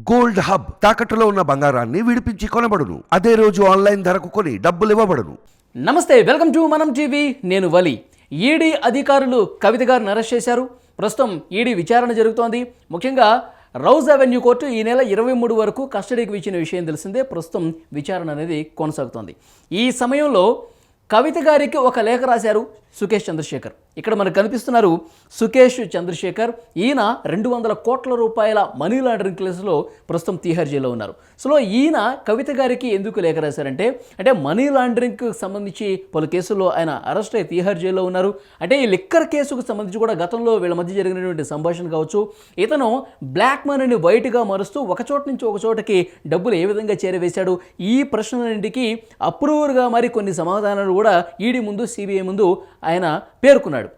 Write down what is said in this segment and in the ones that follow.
Gold hub తాకట్టులో ఉన్న బంగారాన్ని విడిపించి కొనబడును. అదే రోజు ఆన్లైన్ ధరకు కొని డబ్బులు ఇవ్వబడును. నమస్తే వెల్కమ్ టు మనం టీవీ. నేను వలి. ఈడీ అధికారులు కవిత గారిని అరెస్ట్ చేశారు. ప్రస్తుతం ఈడీ విచారణ జరుగుతోంది. ముఖ్యంగా రౌజ్ అవెన్యూ కోర్టు ఈ నెల ఇరవై మూడు వరకు కస్టడీకి ఇచ్చిన విషయం తెలిసిందే. ప్రస్తుతం విచారణ అనేది కొనసాగుతోంది. ఈ సమయంలో కవిత గారికి ఒక లేఖ రాశారు సుకేష్ చంద్రశేఖర్. ఇక్కడ మనకు కనిపిస్తున్నారు సుకేష్ చంద్రశేఖర్. ఈయన రెండు వందల కోట్ల రూపాయల మనీ లాండరింగ్ కేసులో ప్రస్తుతం తీహార్ జైల్లో ఉన్నారు. సో ఈయన కవిత గారికి ఎందుకు లేఖ రాశారంటే అంటే మనీ లాండరింగ్కి సంబంధించి పలు కేసుల్లో ఆయన అరెస్ట్ అయ్యి తీహార్ జైల్లో ఉన్నారు. అంటే ఈ లిక్కర్ కేసుకు సంబంధించి కూడా గతంలో వీళ్ళ మధ్య జరిగినటువంటి సంభాషణ కావచ్చు. ఇతను బ్లాక్ మనీని వైట్గా మారుస్తూ ఒక చోట నుంచి ఒక చోటకి డబ్బులు ఏ విధంగా చేరవేశాడు? ఈ ప్రశ్నలన్నింటికి అప్రూవర్గా మరి కొన్ని సమాధానాలు కూడా ఈడీ ముందు సిబిఐ ముందు ఆయన పేర్కొన్నాడు.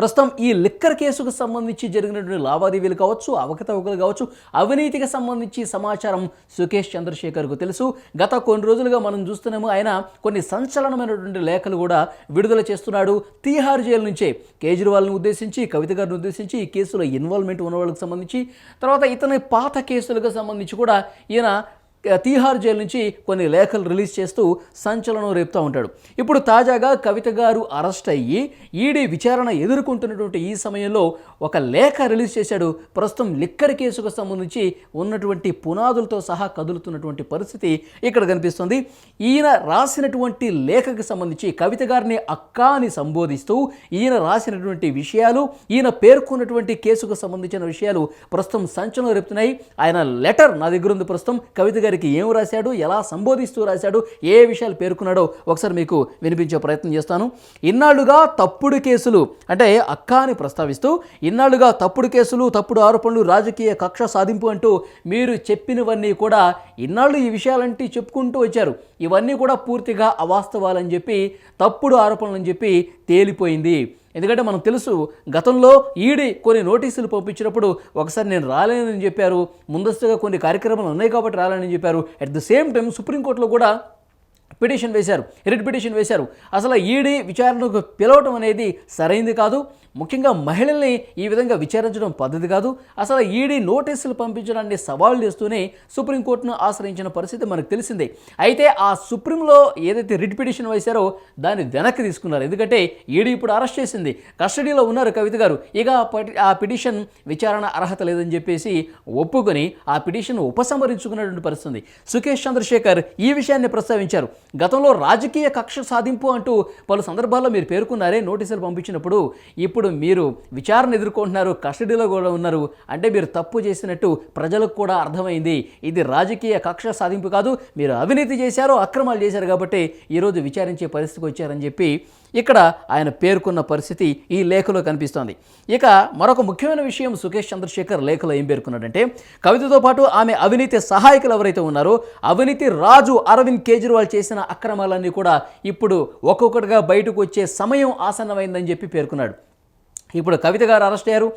ప్రస్తుతం ఈ లిక్కర్ కేసుకు సంబంధించి జరిగినటువంటి లావాదేవీలు కావచ్చు అవకతవకలు కావచ్చు అవినీతికి సంబంధించి సమాచారం సుకేష్ చంద్రశేఖర్కు తెలుసు. గత కొన్ని రోజులుగా మనం చూస్తున్నాము ఆయన కొన్ని సంచలనమైనటువంటి లేఖలు కూడా విడుదల చేస్తున్నాడు. తీహార్ జైలు నుంచే కేజ్రీవాల్ని ఉద్దేశించి కవిత గారిని ఉద్దేశించి ఈ కేసులో ఇన్వాల్వ్మెంట్ ఉన్న వాళ్ళకి సంబంధించి తర్వాత ఇతని పాత కేసులకు సంబంధించి కూడా ఈయన తీహార్ జైలు నుంచి కొన్ని లేఖలు రిలీజ్ చేస్తూ సంచలనం రేపుతూ ఉంటాడు. ఇప్పుడు తాజాగా కవిత గారు అరెస్ట్ అయ్యి ఈడీ విచారణ ఎదుర్కొంటున్నటువంటి ఈ సమయంలో ఒక లేఖ రిలీజ్ చేశాడు. ప్రస్తుతం లిక్కర్ కేసుకు సంబంధించి ఉన్నటువంటి పునాదులతో సహా కదులుతున్నటువంటి పరిస్థితి ఇక్కడ కనిపిస్తుంది. ఈయన రాసినటువంటి లేఖకు సంబంధించి కవిత గారిని అక్క అని సంబోధిస్తూ ఈయన రాసినటువంటి విషయాలు ఈయన పేర్కొన్నటువంటి కేసుకు సంబంధించిన విషయాలు ప్రస్తుతం సంచలనం రేపుతున్నాయి. ఆయన లెటర్ నా దగ్గర ఉంది ప్రస్తుతం. కవిత గారికి ఏం రాశాడు ఎలా సంబోధిస్తూ రాశాడు ఏ విషయాలు పేర్కొన్నాడో ఒకసారి మీకు వినిపించే ప్రయత్నం చేస్తాను. ఇన్నాళ్ళుగా తప్పుడు కేసులు అంటే అక్క అని ప్రస్తావిస్తూ ఇన్నాళ్ళుగా తప్పుడు కేసులు తప్పుడు ఆరోపణలు రాజకీయ కక్ష సాధింపు అంటూ మీరు చెప్పినవన్నీ కూడా ఇన్నాళ్ళు ఈ విషయాలంటే చెప్పుకుంటూ వచ్చారు. ఇవన్నీ కూడా పూర్తిగా అవాస్తవాలని చెప్పి తప్పుడు ఆరోపణలని చెప్పి తేలిపోయింది. ఎందుకంటే మనకు తెలుసు గతంలో ఈడీ కొన్ని నోటీసులు పంపించినప్పుడు ఒకసారి నేను రాలేనని చెప్పారు ముందస్తుగా కొన్ని కార్యక్రమాలు ఉన్నాయి కాబట్టి రాలేనని చెప్పారు. అట్ ద సేమ్ టైం సుప్రీంకోర్టులో కూడా పిటిషన్ వేశారు రిట్ పిటిషన్ వేశారు. అసలు ఈడీ విచారణకు పిలవటం అనేది సరైంది కాదు. ముఖ్యంగా మహిళల్ని ఈ విధంగా విచారించడం పద్ధతి కాదు. అసలు ఈడీ నోటీసులు పంపించడాన్ని సవాల్ చేస్తూనే సుప్రీంకోర్టును ఆశ్రయించిన పరిస్థితి మనకు తెలిసిందే. అయితే ఆ సుప్రీంలో ఏదైతే రిట్ పిటిషన్ వేశారో దాన్ని వెనక్కి తీసుకున్నారు. ఎందుకంటే ఈడీ ఇప్పుడు అరెస్ట్ చేసింది. కస్టడీలో ఉన్నారు కవిత గారు. ఇక ఆ పటి- ఆ పిటిషన్ విచారణ అర్హత లేదని చెప్పేసి ఒప్పుకొని ఆ పిటిషన్ ఉపసంహరించుకున్నటువంటి పరిస్థితి సుకేష్ చంద్రశేఖర్ ఈ విషయాన్ని ప్రస్తావించారు. గతంలో రాజకీయ కక్ష సాధింపు అంటూ పలు సందర్భాల్లో మీరు పేర్కొన్నారే నోటీసులు పంపించినప్పుడు. ఇప్పుడు మీరు విచారణ ఎదుర్కొంటున్నారు కస్టడీలో కూడా ఉన్నారు అంటే మీరు తప్పు చేసినట్టు ప్రజలకు కూడా అర్థమైంది. ఇది రాజకీయ కక్ష సాధింపు కాదు మీరు అవినీతి చేశారు అక్రమాలు చేశారు కాబట్టి ఈరోజు విచారించే పరిస్థితికి వచ్చారని చెప్పి ఇక్కడ ఆయన పేర్కొన్న పరిస్థితి ఈ లేఖలో కనిపిస్తోంది. ఇక మరొక ముఖ్యమైన విషయం సుకేష్ చంద్రశేఖర్ లేఖలో ఏం పేర్కొన్నాడంటే కవితతో పాటు ఆమె అవినీతి సహాయకులు ఎవరైతే ఉన్నారో అవినీతి రాజు అరవింద్ కేజ్రీవాల్ చేసిన అక్రమాలన్నీ కూడా ఇప్పుడు ఒక్కొక్కటిగా బయటకు వచ్చే సమయం ఆసన్నమైందని చెప్పి పేర్కొన్నాడు. ఇప్పుడు కవిత గారు అరెస్ట్ అయ్యారు.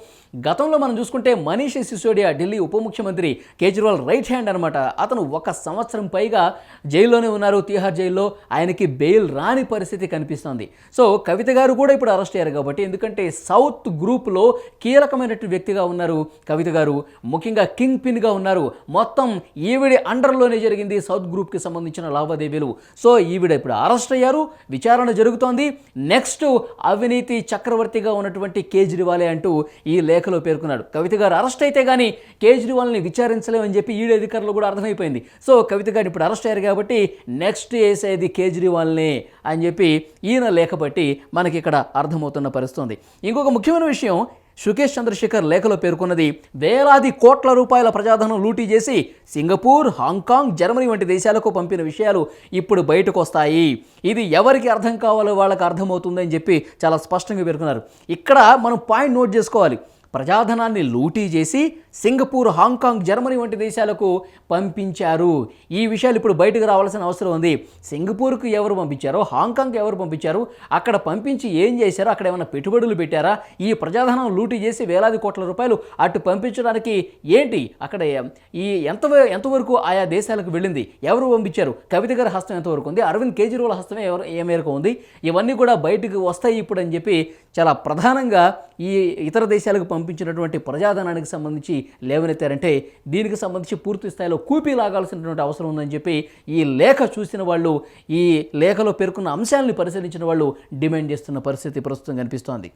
గతంలో మనం చూసుకుంటే మనీష్ సిసోడియా ఢిల్లీ ఉప ముఖ్యమంత్రి కేజ్రీవాల్ రైట్ హ్యాండ్ అనమాట అతను ఒక సంవత్సరం పైగా జైల్లోనే ఉన్నారు. తీహార్ జైల్లో ఆయనకి బెయిల్ రాని పరిస్థితి కనిపిస్తోంది. సో కవిత గారు కూడా ఇప్పుడు అరెస్ట్ అయ్యారు కాబట్టి ఎందుకంటే సౌత్ గ్రూప్లో కీలకమైనటువంటి వ్యక్తిగా ఉన్నారు కవిత గారు. ముఖ్యంగా కింగ్ పిన్గా ఉన్నారు. మొత్తం ఈవిడ అండర్లోనే జరిగింది సౌత్ గ్రూప్కి సంబంధించిన లావాదేవీలు. సో ఈవిడ ఇప్పుడు అరెస్ట్ అయ్యారు. విచారణ జరుగుతోంది. నెక్స్ట్ అవినీతి చక్రవర్తిగా ఉన్నటువంటి కేజ్రీవాలే అంటూ ఈ లేఖలో పేర్కొన్నాడు. కవిత గారు అరెస్ట్ అయితే కానీ కేజ్రీవాల్ని విచారించలేమని చెప్పి ఈడీ అధికారులు కూడా అర్థమైపోయింది. సో కవిత గారు ఇప్పుడు అరెస్ట్ అయ్యారు కాబట్టి నెక్స్ట్ వేసేది కేజ్రీవాల్నే అని చెప్పి ఈయన లేఖ బట్టి మనకి ఇక్కడ అర్థమవుతున్న పరిస్థితుంది ఇంకొక ముఖ్యమైన విషయం సుకేష్ చంద్రశేఖర్ లేఖలో పేర్కొన్నది వేలాది కోట్ల రూపాయల ప్రజాధనం లూటీ చేసి సింగపూర్ హాంకాంగ్ జర్మనీ వంటి దేశాలకు పంపిన విషయాలు ఇప్పుడు బయటకు వస్తాయి ఇది ఎవరికి అర్థం కావాలో వాళ్ళకి అర్థమవుతుందని చెప్పి చాలా స్పష్టంగా పేర్కొన్నారు. ఇక్కడ మనం పాయింట్ నోట్ చేసుకోవాలి. ప్రజాధనాన్ని లూటీ చేసి సింగపూర్ హాంకాంగ్ జర్మనీ వంటి దేశాలకు పంపించారు. ఈ విషయాలు ఇప్పుడు బయటకు రావాల్సిన అవసరం ఉంది. సింగపూర్కు ఎవరు పంపించారో హాంకాంగ్ ఎవరు పంపించారు అక్కడ పంపించి ఏం చేశారో అక్కడ ఏమైనా పెట్టుబడులు పెట్టారా ఈ ప్రజాధనం లూటీ చేసి వేలాది కోట్ల రూపాయలు అటు పంపించడానికి ఏంటి? అక్కడ ఈ ఎంత ఎంతవరకు ఆయా దేశాలకు వెళ్ళింది? ఎవరు పంపించారు? కవిత గారి హస్తం ఎంతవరకు ఉంది? అరవింద్ కేజ్రీవాల్ హస్తమే ఎవరు ఏ మేరకు ఉంది? ఇవన్నీ కూడా బయటకు వస్తాయి ఇప్పుడు అని చెప్పి చాలా ప్రధానంగా ఈ ఇతర దేశాలకు పంపించినటువంటి ప్రజాధనానికి సంబంధించి లేవనెత్తారంటే దీనికి సంబంధించి పూర్తి స్థాయిలో కూపీ లాగాల్సినటువంటి అవసరం ఉందని చెప్పి ఈ లేఖ చూసిన వాళ్ళు ఈ లేఖలో పేర్కొన్న అంశాలను పరిశీలించిన వాళ్ళు డిమాండ్ చేస్తున్న పరిస్థితి ప్రస్తుతం కనిపిస్తోంది.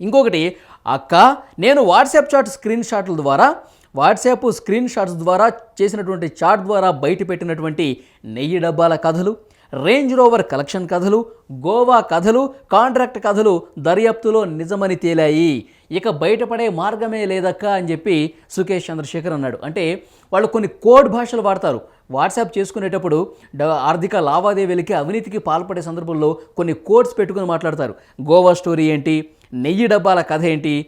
ఇంకొకటి అక్క నేను వాట్సాప్ చాట్ స్క్రీన్ షాట్ల ద్వారా వాట్సాప్ స్క్రీన్ షాట్స్ ద్వారా చేసినటువంటి చాట్ ద్వారా బయట పెట్టినటువంటి నెయ్యి డబ్బాల కథలు రేంజ్ రోవర్ కలెక్షన్ కథలు గోవా కథలు కాంట్రాక్ట్ కథలు దర్యాప్తులో నిజమని తేలాయి. ఇక బయటపడే మార్గమే లేదక్క అని చెప్పి సుకేష్ చంద్రశేఖర్ అన్నాడు. అంటే వాళ్ళు కొన్ని కోడ్ భాషలు వాడతారు. వాట్సాప్ చేసుకునేటప్పుడు ఆర్థిక లావాదేవీలకి అవినీతికి పాల్పడే సందర్భంలో కొన్ని కోడ్స్ పెట్టుకుని మాట్లాడతారు. గోవా స్టోరీ ఏంటి? నెయ్యి డబ్బాల కథ ఏంటి?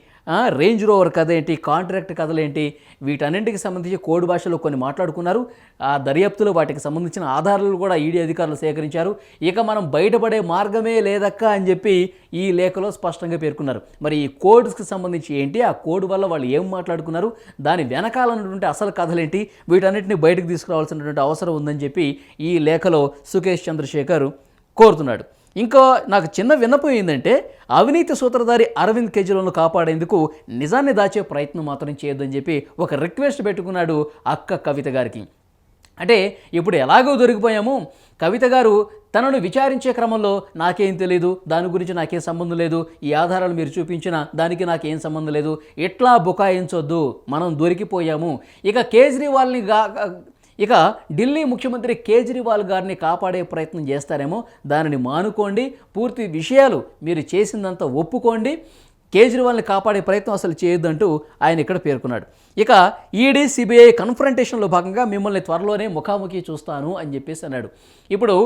రేంజ్ రోవర్ కథ ఏంటి కాంట్రాక్ట్ కథలేంటి వీటన్నింటికి సంబంధించి కోడ్ భాషలో కొన్ని మాట్లాడుకున్నారు. ఆ దర్యాప్తులో వాటికి సంబంధించిన ఆధారాలు కూడా ఈడీ అధికారులు సేకరించారు. ఇక మనం బయటపడే మార్గమే లేదక్క అని చెప్పి ఈ లేఖలో స్పష్టంగా పేర్కొన్నారు. మరి ఈ కోడ్స్కి సంబంధించి ఏంటి? ఆ కోడ్ వల్ల వాళ్ళు ఏం మాట్లాడుకున్నారు? దాని వెనకాలన్నటువంటి అసలు కథలేంటి? వీటన్నిటిని బయటకు తీసుకురావాల్సినటువంటి అవసరం ఉందని చెప్పి ఈ లేఖలో సుకేష్ చంద్రశేఖర్ కోరుతున్నాడు. ఇంకా నాకు చిన్న విన్నపం ఏంటంటే అవినీతి సూత్రధారి అరవింద్ కేజ్రీవాల్ను కాపాడేందుకు నిజాన్ని దాచే ప్రయత్నం మాత్రం చేయొద్దని చెప్పి ఒక రిక్వెస్ట్ పెట్టుకున్నాడు అక్క కవిత గారికి. అంటే ఇప్పుడు ఎలాగో దొరికిపోయాము. కవిత గారు తనను విచారించే క్రమంలో నాకేం తెలియదు దాని గురించి నాకేం సంబంధం లేదు ఈ ఆధారాలు మీరు చూపించిన దానికి నాకేం సంబంధం లేదు ఎట్లా బుకాయించొద్దు మనం దొరికిపోయాము. ఇక కేజ్రీవాల్ని గా ఇక ఢిల్లీ ముఖ్యమంత్రి కేజ్రీవాల్ గారిని కాపాడే ప్రయత్నం చేస్తారేమో దానిని మానుకోండి. పూర్తి విషయాలు మీరు చేసిందంతా ఒప్పుకోండి. కేజ్రీవాల్ని కాపాడే ప్రయత్నం అసలు చేయొద్దంటూ ఆయన ఇక్కడ పేర్కొన్నాడు. ఇక ఈడీ సిబిఐ కన్ఫరంటేషన్లో భాగంగా మిమ్మల్ని త్వరలోనే ముఖాముఖి చూస్తాను అని చెప్పేసి అన్నాడు. ఇప్పుడు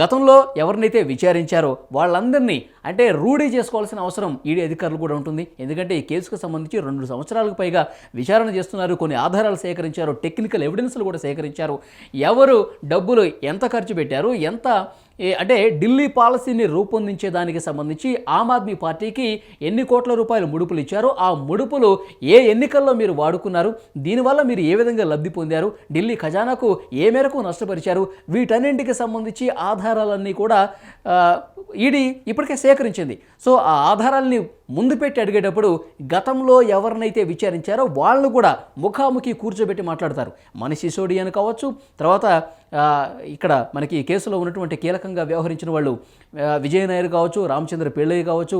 గతంలో ఎవరినైతే విచారించారో వాళ్ళందరినీ అంటే రూఢీ చేసుకోవాల్సిన అవసరం ఈడీ అధికారులు కూడా ఉంటుంది. ఎందుకంటే ఈ కేసుకు సంబంధించి రెండు సంవత్సరాలకు పైగా విచారణ చేస్తున్నారు. కొన్ని ఆధారాలు సేకరించారు టెక్నికల్ ఎవిడెన్స్లు కూడా సేకరించారు. ఎవరు డబ్బులు ఎంత ఖర్చు పెట్టారు ఎంత అంటే ఢిల్లీ పాలసీని రూపొందించే దానికి సంబంధించి ఆమ్ ఆద్మీ పార్టీకి ఎన్ని కోట్ల రూపాయలు ముడుపులు ఇచ్చారో ఆ ముడుపులు ఏ ఎన్నికల్లో మీరు వాడుకున్నారు దీనివల్ల మీరు ఏ విధంగా లబ్ధి పొందారు ఢిల్లీ ఖజానాకు ఏ మేరకు నష్టపరిచారు వీటన్నింటికి సంబంధించి ఆధారాలన్నీ కూడా ఈడీ ఇప్పటికే సేకరించింది. సో ఆ ఆధారాల్ని ముందు పెట్టి అడిగేటప్పుడు గతంలో ఎవరినైతే విచారించారో వాళ్ళు కూడా ముఖాముఖి కూర్చోబెట్టి మాట్లాడతారు. మన సిసోడియన్ కావచ్చు తర్వాత ఇక్కడ మనకి కేసులో ఉన్నటువంటి కీలకంగా వ్యవహరించిన వాళ్ళు విజయనాయర్ కావచ్చు రామచంద్ర పెళ్ళయ్య కావచ్చు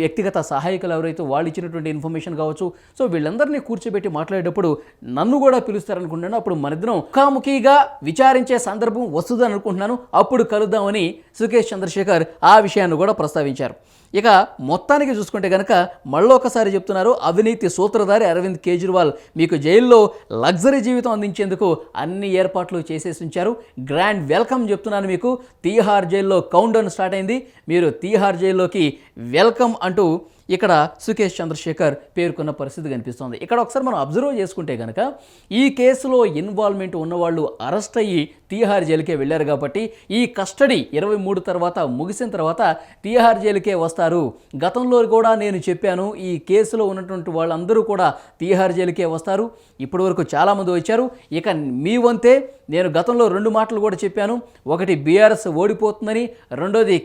వ్యక్తిగత సహాయకులు ఎవరైతే వాళ్ళు ఇచ్చినటువంటి ఇన్ఫర్మేషన్ కావచ్చు. సో వీళ్ళందరినీ కూర్చోబెట్టి మాట్లాడేటప్పుడు నన్ను కూడా పిలుస్తారనుకుంటున్నాను. అప్పుడు మనిద్దరం ముఖాముఖిగా విచారించే సందర్భం వస్తుందని అనుకుంటున్నాను. అప్పుడు కలుద్దామని సుకేష్ చంద్రశేఖర్ ఆ విషయాన్ని కూడా ప్రస్తావించారు. ఇక మొత్తానికి చూసుకుంటే కనుక మళ్ళొకసారి చెప్తున్నారు అవినీతి సూత్రధారి అరవింద్ కేజ్రీవాల్ మీకు జైల్లో లగ్జరీ జీవితం అందించేందుకు అన్ని ఏర్పాట్లు చేసేసి ఉంచారు. గ్రాండ్ వెల్కమ్ చెప్తున్నాను మీకు. తీహార్ జైల్లో కౌంట్ డౌన్ స్టార్ట్ అయింది. మీరు తీహార్ జైల్లోకి వెల్కమ్ అంటూ ఇక్కడ సుకేష్ చంద్రశేఖర్ పేర్కొన్న పరిస్థితి కనిపిస్తోంది. ఇక్కడ ఒకసారి మనం అబ్జర్వ్ చేసుకుంటే కనుక ఈ కేసులో ఇన్వాల్వ్మెంట్ ఉన్నవాళ్ళు అరెస్ట్ అయ్యి తీహార్ జైలుకే వెళ్ళారు కాబట్టి ఈ కస్టడీ ఇరవై మూడు తర్వాత ముగిసిన తర్వాత తీహార్ జైలుకే వస్తారు. గతంలో కూడా నేను చెప్పాను ఈ కేసులో ఉన్నటువంటి వాళ్ళందరూ కూడా తీహార్ జైలుకే వస్తారు. ఇప్పటి వరకు చాలామంది వచ్చారు. ఇక మీ వంతే నేను గతంలో రెండు మాటలు కూడా చెప్పాను. ఒకటి బీఆర్ఎస్ ఓడిపోతుందని రెండోది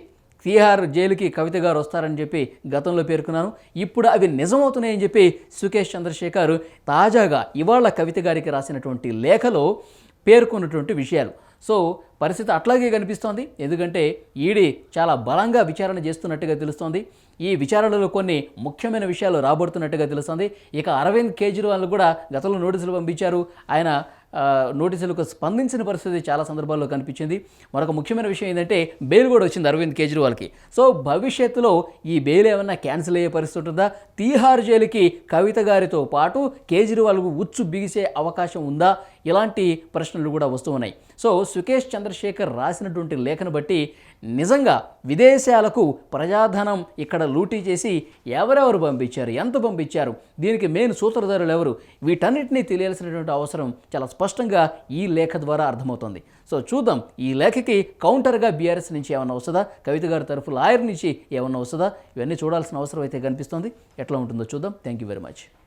తీహార్ జైలుకి కవిత గారు వస్తారని చెప్పి గతంలో పేర్కొన్నాను. ఇప్పుడు అవి నిజమవుతున్నాయని చెప్పి సుకేష్ చంద్రశేఖర్ తాజాగా ఇవాళ కవిత గారికి రాసినటువంటి లేఖలో పేర్కొన్నటువంటి విషయాలు. సో పరిస్థితి అట్లాగే కనిపిస్తోంది. ఎందుకంటే ఈడీ చాలా బలంగా విచారణ చేస్తున్నట్టుగా తెలుస్తోంది. ఈ విచారణలో కొన్ని ముఖ్యమైన విషయాలు రాబడుతున్నట్టుగా తెలుస్తోంది. ఇక అరవింద్ కేజ్రీవాల్ కూడా గతంలో నోటీసులు పంపించారు. ఆయన నోటీసులకు స్పందించిన పరిస్థితి చాలా సందర్భాల్లో కనిపించింది. మరొక ముఖ్యమైన విషయం ఏంటంటే బెయిల్ కూడా వచ్చింది అరవింద్ కేజ్రీవాల్కి. సో భవిష్యత్తులో ఈ బెయిల్ ఏమన్నా క్యాన్సిల్ అయ్యే పరిస్థితి ఉంటుందా? తీహార్ జైలుకి కవిత గారితో పాటు కేజ్రీవాల్కు ఉచ్చు బిగిసే అవకాశం ఉందా? ఇలాంటి ప్రశ్నలు కూడా వస్తూ ఉన్నాయి. సో సుకేష్ చంద్రశేఖర్ రాసినటువంటి లేఖను బట్టి నిజంగా విదేశాలకు ప్రజాధనం ఇక్కడ లూటీ చేసి ఎవరెవరు పంపించారు ఎంత పంపించారు దీనికి మెయిన్ సూత్రధారులు ఎవరు వీటన్నిటినీ తెలియాల్సినటువంటి అవసరం చాలా స్పష్టంగా ఈ లేఖ ద్వారా అర్థమవుతుంది. సో చూద్దాం ఈ లేఖకి కౌంటర్గా బీఆర్ఎస్ నుంచి ఏమన్నా వస్తుందా కవిత గారి తరఫు లాయర్ నుంచి ఏమన్నా వస్తుందా ఇవన్నీ చూడాల్సిన అవసరం అయితే కనిపిస్తుంది. ఎట్లా ఉంటుందో చూద్దాం. Thank you very much